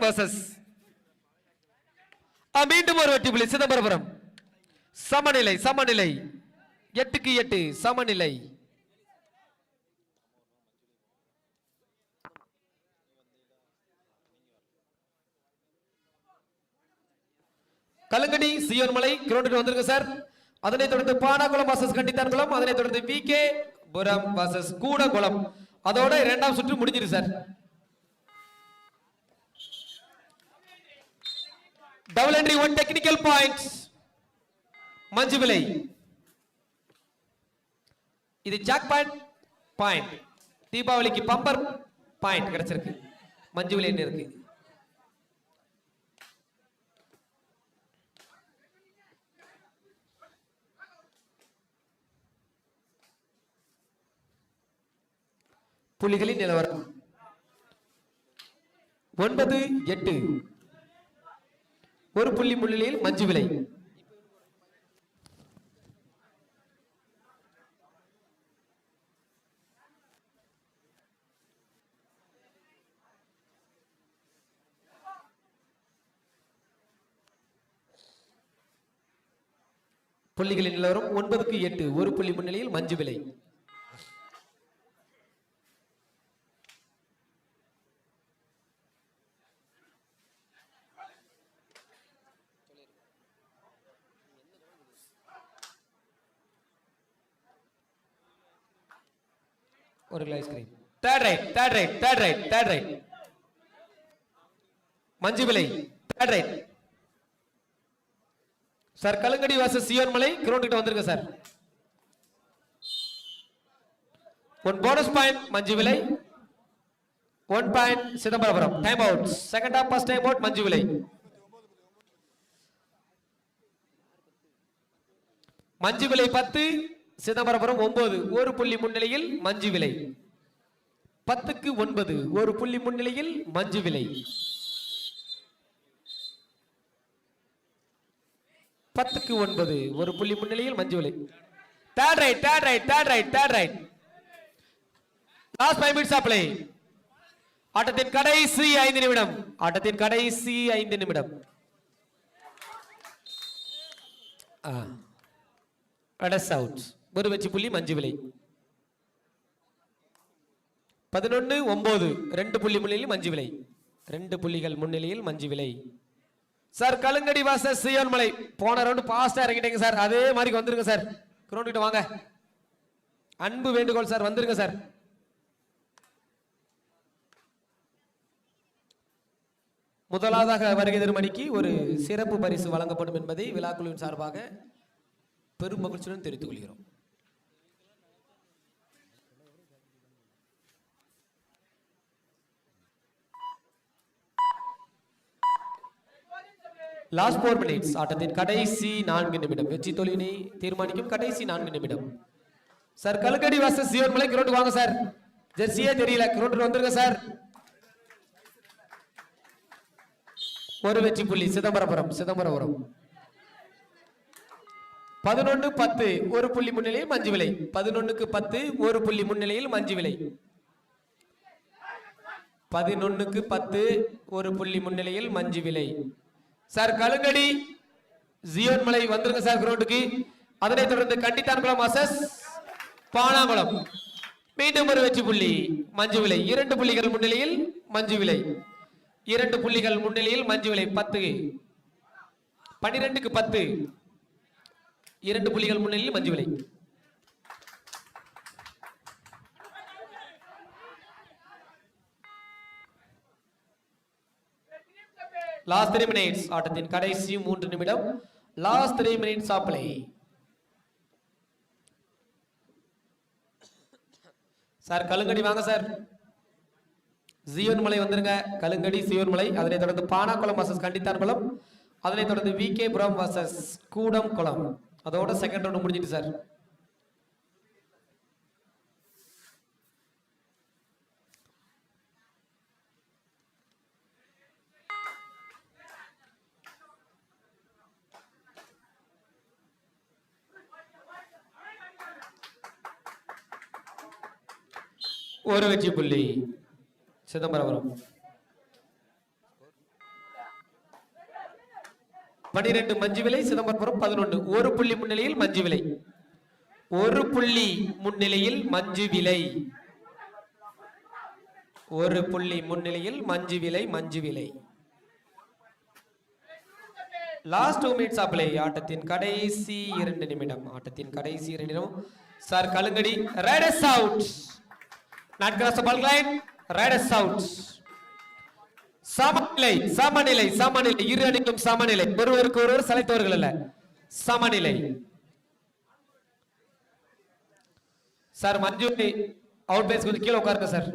Versus மீண்டும் ஒரு வெற்றி புள்ளி சிதம்பரபுரம். சமநிலை சமநிலை. எட்டுக்கு எட்டு சமநிலை. கலங்கடி சியோன்மலை கிரௌண்டுக்கு வந்திருக்கு சார். அதனைத் தொடர்ந்து பானாகுளம் வாசஸ் கண்டித்தான்குளம் அதனைத் தொடர்ந்து V K Puram versus Koodakulam அதோட இரண்டாம் சுற்று முடிஞ்சிரு sir. Double entry one technical points Manju Vilai இது ஜாக் பாயிண்ட் பாயிண்ட் தீபாவளிக்கு பம்பர் பாயிண்ட் கிடைச்சிருக்கு மஞ்சு விலை இருக்கு? புலிகளின் நிலவரம். ஒன்பது எட்டு. ஒரு புள்ளி முன்னிலையில் மஞ்சு விலை. புள்ளிகளின் நிலவரம் ஒன்பதுக்கு எட்டு. ஒரு புள்ளி முன்னிலையில் மஞ்சு விலை. ஒரு kilo ice cream third raid third raid third raid third raid Manju Vilai third raid sir கலங்கடி வாச சியோன் மலை கிரௌண்ட் கிட்ட வந்துருங்க sir one bonus point Manju Vilai. One point Chidambarapuram. Time out second half first time out Manju Vilai. Manju Vilai பத்து சிதம்பரபுரம் ஒன்பது ஒரு புள்ளி முன்னிலையில் மஞ்சு விலை. பத்துக்கு ஒன்பது ஒரு புள்ளி முன்னிலையில் மஞ்சு விலை. பத்துக்கு ஒன்பது ஒரு புள்ளி முன்னிலையில் Manju Vilai. Third raid third raid third raid third raid last five minutes of play ஆட்டத்தின் கடைசி ஐந்து நிமிடம். ஆட்டத்தின் கடைசி ஐந்து நிமிடம். அடஸ் அவுட் ஒரு வெற்றி புள்ளி மஞ்சு விலை. பதினொன்று ஒன்பது ரெண்டு புள்ளி முன்னிலையில் மஞ்சு விலை. ரெண்டு புள்ளிகள் முன்னிலையில் மஞ்சு விலை. சார் கலுங்கடி வாச சியோன் மலை. போன ரவுண்டு பாஸ்டா இறங்கிட்டீங்க சார். அதே மாதிரி வந்துருங்க சார். கிரௌண்ட் கிட்ட வாங்க. அன்பு வேண்டுகோள் சார் வந்துருங்க சார். முதலாவதாக வருகை திருமணிக்கு ஒரு சிறப்பு பரிசு வழங்கப்படும் என்பதை விழாக்குழுவின் சார்பாக பெரும் மகிழ்ச்சியுடன் தெரிவித்துக் கொள்கிறோம். லாஸ்ட் போர் மினிட்ஸ் ஆட்டத்தின் கடைசி நான்கு நிமிடம். வெற்றி தொழிலினை தீர்மானிக்கும் கடைசி நான்கு நிமிடம். சார் கலுக்கடி வாசஸ் சிவன் மலை கிரௌண்ட் வாங்க சார் ஜெர்சியே தெரியல கிரௌண்ட் வந்துருங்க சார் ஒரு வெற்றி புள்ளி சிதம்பரபுரம் சிதம்பரபுரம். பதினொன்று பத்து ஒரு புள்ளி முன்னிலையில் மஞ்சு விலை. பதினொன்னுக்கு பத்து ஒரு புள்ளி முன்னிலையில் மஞ்சு விலை. பதினொன்னுக்கு பத்து ஒரு புள்ளி முன்னிலையில் மஞ்சு விலை. சார் கழுங்கடி. ஜியோன் மலை வந்துருங்க சார் கிரௌண்டுக்கு அதனைத் தொடர்ந்து கண்டித்தான்குளம் அசஸ் பானாங்குளம். மீண்டும் ஒரு வெற்றி புள்ளி மஞ்சு விலை. இரண்டு புள்ளிகள் முன்னிலையில் மஞ்சு விலை. இரண்டு புள்ளிகள் முன்னிலையில் மஞ்சு விலை பத்து. பனிரெண்டுக்கு பத்து. இரண்டு புள்ளிகள் முன்னிலையில் மஞ்சு விலை. லாஸ்ட் த்ரீ மினிட்ஸ் ஆட்டத்தின் கடைசி மூன்று நிமிடம். Last three minutes of play sir Kalungadi வாங்க சார் ஜியோன் மலை வந்துருங்க. கலுங்கடி சியோன் மலை அதனைத் தொடர்ந்து பானாக்குளம் வர்சஸ் கண்டித்தான்குளம் அதனைத் தொடர்ந்து வி கே புரம் வர்சஸ் கூடம் குளம் அதோட செகண்ட் ரவுண்ட் முடிஞ்சிட்டு சார் ஒரு வெற்றி புள்ளி. சிதம்பரபுரம். பனிரெண்டு மஞ்சு விலை சிதம்பரபுரம் பதினொன்று. ஒரு புள்ளி முன்னிலையில் மஞ்சு விலை. ஒரு புள்ளி முன்னிலையில் மஞ்சு விலை. ஒரு புள்ளி முன்னிலையில் மஞ்சு விலை மஞ்சு விலை. லாஸ்ட் டூ மினிட்ஸ் அப்ளை ஆட்டத்தின் கடைசி இரண்டு நிமிடம். ஆட்டத்தின் கடைசி இரண்டு நிமிடம். Sir Kalungadi raiders out not cross raider line raiders out சமநிலை சமநிலை சமநிலை. இரு அணிக்கும் சமநிலை. ஒருவருக்கு ஒருவர் சலைத்தவர்கள் அல்ல. சமநிலை. சார் மஞ்சு அவுட் பேஸ் கொஞ்சம் கீழே உட்காருங்க சார்.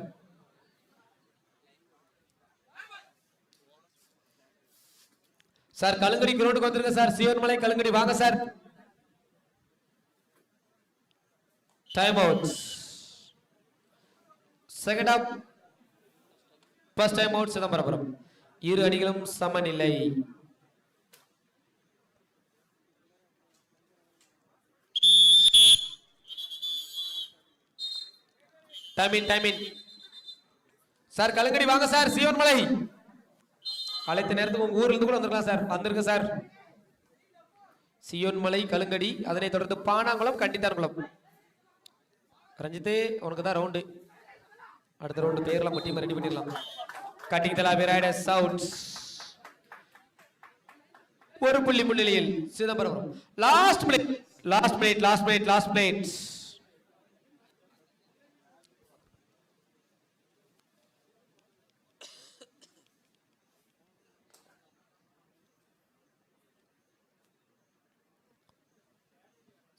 சார் கலங்கடி கிரௌண்டுக்கு வந்துருங்க சார். சிவன்மலை கலங்கடி. வாங்க sir. Time out second half first time out Chidambarapuram இரு அணிகளும் சமநிலை. டைமின் டைமின் சார் கலங்கடி வாங்க சார் சிவன்மலை அழைத்த நேரத்துக்கு உங்க ஊர்ல இருந்து கூட வந்திருக்கலாம் சார் வந்திருக்க சார் சியோன்மலை கலுங்கடி. அதனைத் தொடர்ந்து பானாங்குளம் கண்டித்தான்குளம். ரஞ்சித்து உனக்கு தான் ரவுண்டு அடுத்த ரவுண்டு பேர்லாம் டீம் ரெடி பண்ணிடலாம். கட்டிங் தலா விராய்டஸ் சவுண்ட்ஸ் ஒரு புள்ளி முன்னிலையில் Chidambaram. Last minute last played last played last played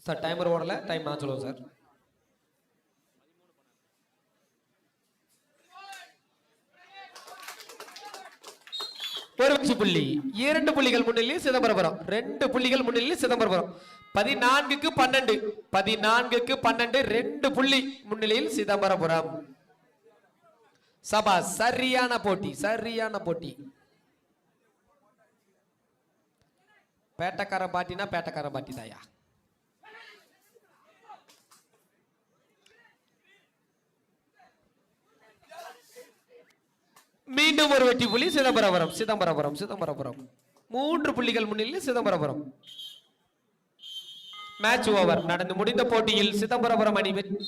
sir timer ஓடல டைம் நான் சொல்லுவோம் சார். ஒரு வெற்றி புள்ளி. இரண்டு புள்ளிகள் முன்னிலையில் சிதம்பரபுரம். ரெண்டு புள்ளிகள் முன்னிலையில் சிதம்பரபுரம். பதினான்குக்கு பன்னெண்டு. பதினான்குக்கு பன்னெண்டு ரெண்டு புள்ளி முன்னிலையில் சிதம்பரபுரம். சபா சரியான போட்டி சரியான போட்டி. பேட்டக்கார பாட்டினா பேட்டக்காரன் பாட்டி தாயா மீண்டும் ஒரு வெற்றி புள்ளி சிதம்பரபுரம் சிதம்பரபுரம் சிதம்பரபுரம். மூன்று புள்ளிகள் முன்னிலையில் சிதம்பரபுரம். மேட்ச் ஓவர் நடந்து முடிந்த போட்டியில் சிதம்பரபுரம் அணி வெற்றி